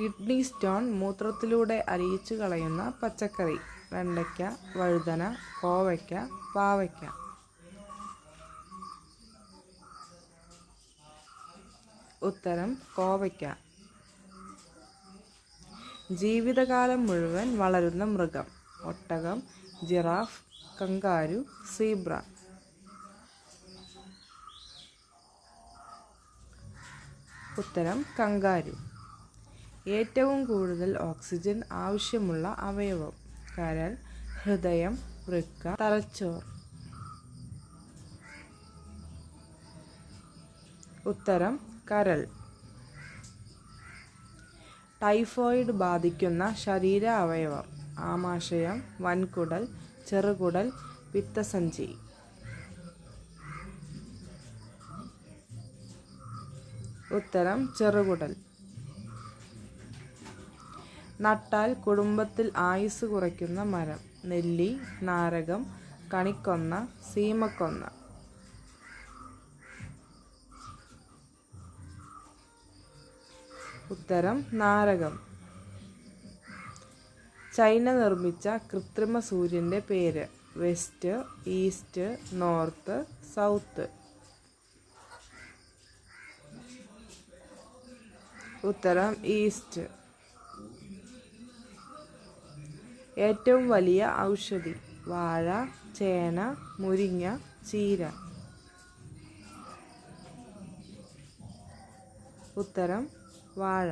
Kidney stone മൂത്രത്തിലൂടെ അരിയിച്ചു കളയുന്ന പച്ചക്കറി. വെണ്ടയ്ക്ക വഴുതന കോവയ്ക്ക പാവയ്ക്ക. ഉത്തരം കോവയ്ക്ക. ജീവിതകാലം മുഴുവൻ വളരുന്ന മൃഗം. ഒട്ടകം ജിറാഫ് കങ്കാരു സീബ്ര. ഉത്തരം കങ്കാരു. ഏറ്റവും കൂടുതൽ ഓക്സിജൻ ആവശ്യമുള്ള അവയവം. കരൾ ഹൃദയം വൃക്ക തലച്ചോർ. ഉത്തരം കരൾ. ടൈഫോയിഡ് ബാധിക്കുന്ന ശരീര അവയവം. ആമാശയം വൻകുടൽ ചെറുകുടൽ പിത്തസഞ്ചി. ഉത്തരം ചെറുകുടൽ. നട്ടാൽ കുടുംബത്തിൽ ആയുസ് കുറയ്ക്കുന്ന മരം. നെല്ലി നാരകം കണിക്കൊന്ന സീമക്കൊന്ന. ഉത്തരം നാരകം. ചൈന നിർമ്മിച്ച കൃത്രിമ സൂര്യന്റെ പേര്. West east north south. ഉത്തരം ഈസ്റ്റ്. ഏറ്റവും വലിയ ഔഷധി. വാഴ ചേന മുരിങ്ങ ചീര. ഉത്തരം വാഴ.